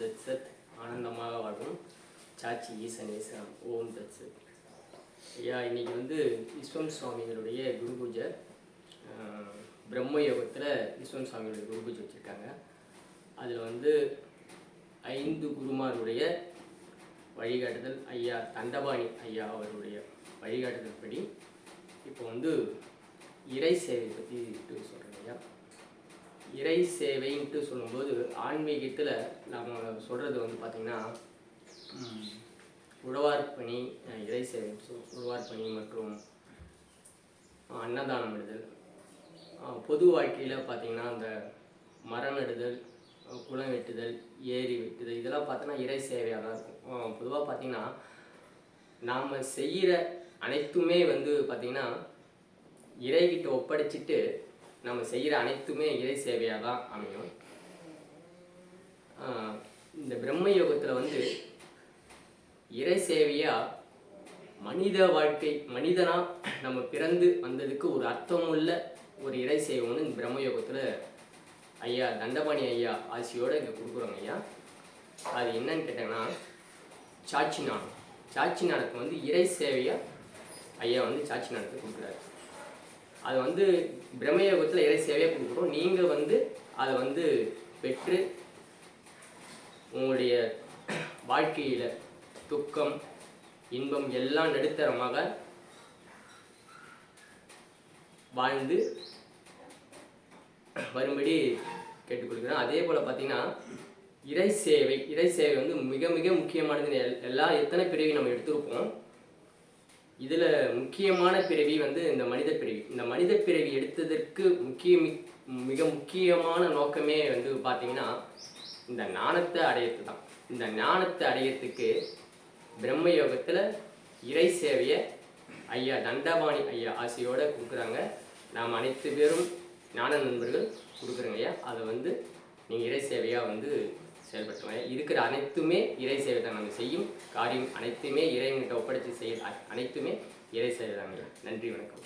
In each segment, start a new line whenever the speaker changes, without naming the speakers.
தத் சத் ஆனந்தமாக வாழும் சாச்சி ஈசனேசனம் ஓம் தத் சத் ஐயா இன்னைக்கு வந்து விஸ்வம் சுவாமிகளுடைய குரு பூஜை பிரம்ம யோகத்தில் விஸ்வம் சுவாமிகளுடைய குரு பூஜை வச்சுருக்காங்க. அதில் வந்து ஐந்து குருமாருடைய வழிகாட்டுதல் ஐயா தண்டபாணி ஐயா அவருடைய வழிகாட்டுதல் படி இப்போ வந்து இறை சேவை பற்றி சொல்கிறேன் ஐயா. இறை சேவைன்ட்டு சொல்லும்போது ஆன்மீகத்தில் நம்ம சொல்கிறது வந்து பார்த்திங்கன்னா ம், உழவார் பணி அஹ், இறை சேவை சொல் உழவார் பணி மற்றும் அன்னதானம் இடுதல். பொது வாழ்க்கையில் பார்த்திங்கன்னா அந்த மரம் நடுதல் குளம் வெட்டுதல் ஏரி வெட்டுதல் இதெல்லாம் பார்த்தோன்னா இறை சேவையாக தான் இருக்கும். பொதுவாக பார்த்திங்கன்னா நாம் செய்கிற அனைத்துமே வந்து பார்த்திங்கன்னா இறைகிட்ட ஒப்படைச்சிட்டு நம்ம செய்கிற அனைத்துமே இறை சேவையாக தான் அமையும். ஆஹ் இந்த பிரம்ம யோகத்தில் வந்து இறை சேவையாக மனித வாழ்க்கை மனிதனாக நம்ம பிறந்து வந்ததுக்கு ஒரு அர்த்தமுள்ள ஒரு இறை சேவை இந்த பிரம்ம யோகத்தில் ஐயா தண்டபாணி ஐயா ஆசியோடு இங்கே கொடுக்குறோங்க ஐயா. அது என்னன்னு கேட்டாங்கன்னா சாட்சி நாணம் சாட்சி நாணத்துக்கு வந்து இறை சேவையாக ஐயா வந்து சாட்சி நாணத்தை கொடுக்குறாரு. அது வந்து பிரம்மயோகத்தில் இறை சேவையாக கொடுக்குறோம். நீங்கள் வந்து அதை வந்து பெற்று உங்களுடைய வாழ்க்கையில் துக்கம் இன்பம் எல்லாம் நடுத்தரமாக வாழ்ந்து வரும்படி கேட்டுக்கொள்கிறேன். அதே போல் பார்த்தீங்கன்னா இறை சேவை இறை சேவை வந்து மிக மிக முக்கியமானது எல்- எல்லா எத்தனை பிரிவையும் நம்ம எடுத்திருப்போம். இதில் முக்கியமான பிறவி வந்து இந்த மனித பிறவி. இந்த மனித பிறவி எடுத்ததற்கு முக்கிய மிக முக்கியமான நோக்கமே வந்து பார்த்தீங்கன்னா இந்த ஞானத்தை அடையிறது தான் இந்த ஞானத்தை அடையறதுக்கு பிரம்ம யோகத்தில் இறை சேவையை ஐயா தண்டபாணி ஐயா ஆசையோடு கொடுக்குறாங்க. நாம் அனைத்து பேரும் ஞான நண்பர்கள் கொடுக்குறோங்க ஐயா. அதை வந்து நீங்கள் இறை சேவையாக வந்து செயல்படுத்துவாங்க. இருக்கிற அனைத்துமே இறை சேவை தான் நம்ம செய்யும். காரியம் அனைத்துமே இறைவன்கிட்ட ஒப்படைச்சு செய்ய அனைத்துமே இறை சேவை நன்றி வணக்கம்.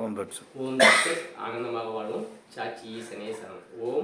ஓம் தட்ச
ஓம் தத் சத் ஆனந்தமாக வாழ்வோம். சாட்சி ஈசனே சரணம். ஓம்